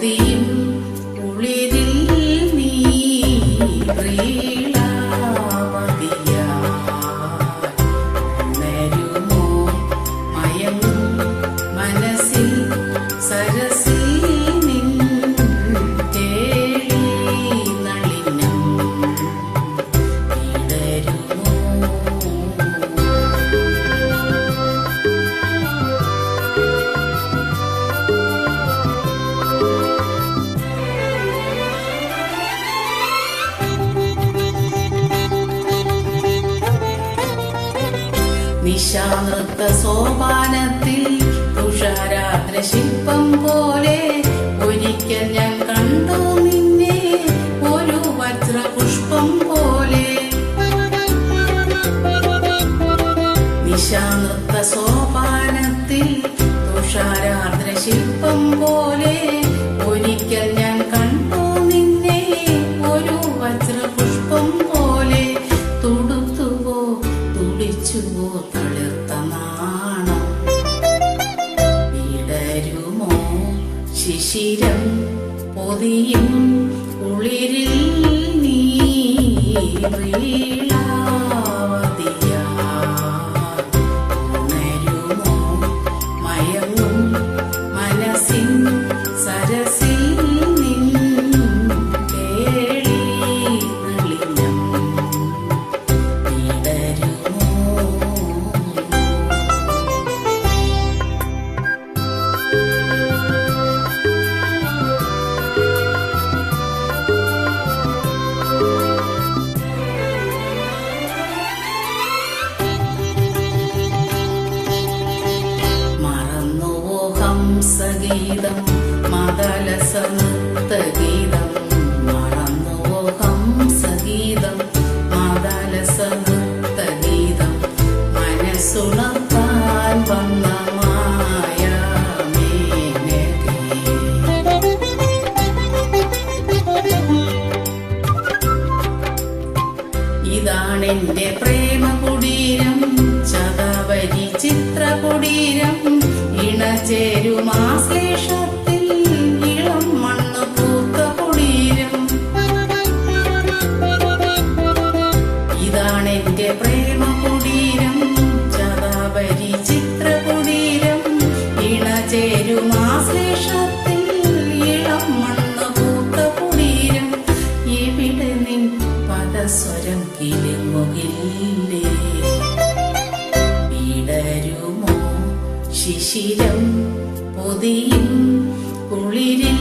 be നിശാനൃത്ത സോപാനത്തിൽ തുഷാരാദ്ര ശില്പം പോലെ ഒരിക്കൽ ഞാൻ കണ്ടു നിന്നെ. ഒരു വജ്രപുഷ്പം പോലെ. നിശാനൃത്ത സോപാനത്തിൽ തുഷാരാദ്ര ശില്പം പോലെ ശിശിരം പൊതിയും നീ നീളാവതിയാ ഹംസഗീതം മദലസ നൃത്തഗീതം മറന്നുവോ ഹംസഗീതം മദലസ നൃത്തഗീതം മനസ്സുണർത്താൻ വന്ന ഇതാണെന്റെ പ്രേമ കുടീരം ശിശിരം പൊതിയും കുളിരിൽ